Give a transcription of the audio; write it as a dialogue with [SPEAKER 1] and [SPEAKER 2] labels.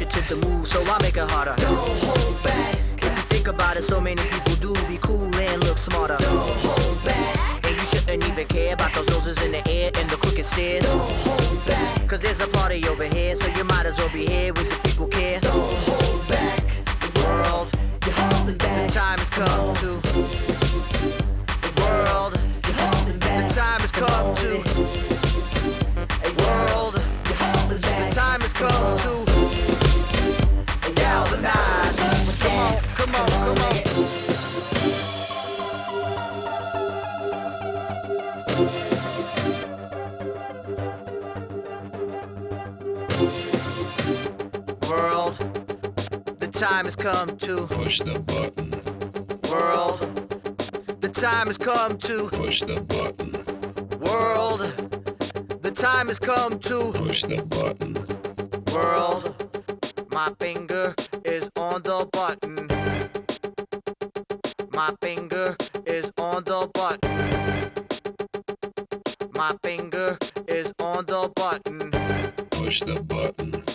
[SPEAKER 1] initiative to move, so I make it harder. Don't hold back. If you think about it, so many people do be cool and look smarter. Don't hold back. And you shouldn't even those noses in the air and the crooked stairs. Don't hold back. Cause there's a party over here, so you might as well be here with the people care. Don't hold back. The time has come to. The world. The time has come to. A world, the time has come to galvanize. Come on, come on, come on. World, the time has come to.
[SPEAKER 2] Push the button.
[SPEAKER 1] World, the time has come to.
[SPEAKER 2] Push the button.
[SPEAKER 1] World, the time has come to.
[SPEAKER 2] Push the button.
[SPEAKER 1] world. My finger is on the button. My finger is on the button. My finger is on the button.
[SPEAKER 2] Push the button.